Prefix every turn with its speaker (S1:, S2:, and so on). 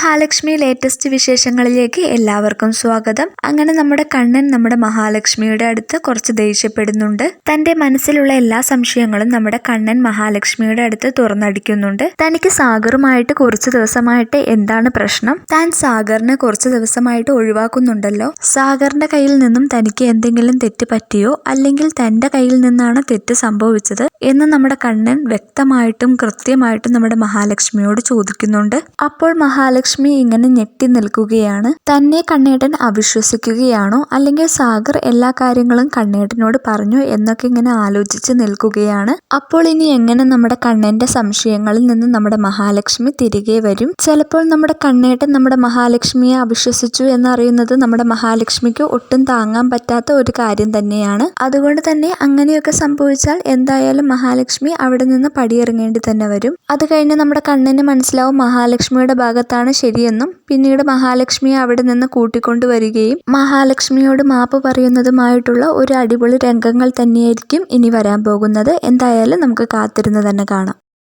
S1: Mahalakshmi latest വിശേഷങ്ങളിലേക്ക് എല്ലാവർക്കും സ്വാഗതം. അങ്ങനെ നമ്മുടെ കണ്ണൻ നമ്മുടെ മഹാലക്ഷ്മിയുടെ അടുത്ത് കുറച്ച് ദേഷ്യപ്പെടുന്നുണ്ട്. തന്റെ മനസ്സിലുള്ള എല്ലാ സംശയങ്ങളും നമ്മുടെ കണ്ണൻ മഹാലക്ഷ്മിയുടെ അടുത്ത് തുറന്നടിക്കുന്നുണ്ട്. തനിക്ക് സാഗറുമായിട്ട് കുറച്ച് ദിവസമായിട്ട് എന്താണ് പ്രശ്നം? താൻ സാഗറിനെ കുറച്ച് ദിവസമായിട്ട് ഒഴിവാക്കുന്നുണ്ടല്ലോ. സാഗറിന്റെ കയ്യിൽ നിന്നും തനിക്ക് എന്തെങ്കിലും തെറ്റ് പറ്റിയോ? അല്ലെങ്കിൽ തന്റെ കയ്യിൽ നിന്നാണ് തെറ്റ് സംഭവിച്ചത്? എന്ന് നമ്മുടെ കണ്ണൻ വ്യക്തമായിട്ടും കൃത്യമായിട്ടും നമ്മുടെ മഹാലക്ഷ്മിയോട് ചോദിക്കുന്നുണ്ട്. അപ്പോൾ മഹാലക്ഷ്മി ഇങ്ങനെ ഞെട്ടി നിൽക്കുകയാണ്. തന്നെ കണ്ണേട്ടൻ അവിശ്വസിക്കുകയാണോ? അല്ലെങ്കിൽ സാഗർ എല്ലാ കാര്യങ്ങളും കണ്ണേട്ടനോട് പറഞ്ഞു എന്നൊക്കെ ഇങ്ങനെ ആലോചിച്ച് നിൽക്കുകയാണ്. അപ്പോൾ ഇനി എങ്ങനെ നമ്മുടെ കണ്ണന്റെ സംശയങ്ങളിൽ നിന്ന് നമ്മുടെ മഹാലക്ഷ്മി തിരികെ വരും? ചിലപ്പോൾ നമ്മുടെ കണ്ണേട്ടൻ നമ്മുടെ മഹാലക്ഷ്മിയെ അവിശ്വസിച്ചു എന്നറിയുന്നത് നമ്മുടെ മഹാലക്ഷ്മിക്ക് ഒട്ടും താങ്ങാൻ പറ്റാത്ത ഒരു കാര്യം തന്നെയാണ്. അതുകൊണ്ട് തന്നെ അങ്ങനെയൊക്കെ സംഭവിച്ചാൽ എന്തായാലും മഹാലക്ഷ്മി അവിടെ നിന്ന് പടിയിറങ്ങേണ്ടി തന്നെ വരും. അത് കഴിഞ്ഞ് നമ്മുടെ കണ്ണന് മനസ്സിലാവും മഹാലക്ഷ്മിയുടെ ഭാഗത്താണ് ശരിയെന്നും പിന്നീട് മഹാലക്ഷ്മിയെ അവിടെ നിന്ന് കൂട്ടിക്കൊണ്ടുവരികയും മഹാലക്ഷ്മിയോട് മാപ്പ് പറയുന്നതുമായിട്ടുള്ള ഒരു അടിപൊളി രംഗങ്ങൾ തന്നെയായിരിക്കും ഇനി വരാൻ പോകുന്നത്. എന്തായാലും നമുക്ക് കാത്തിരുന്ന് തന്നെ കാണാം.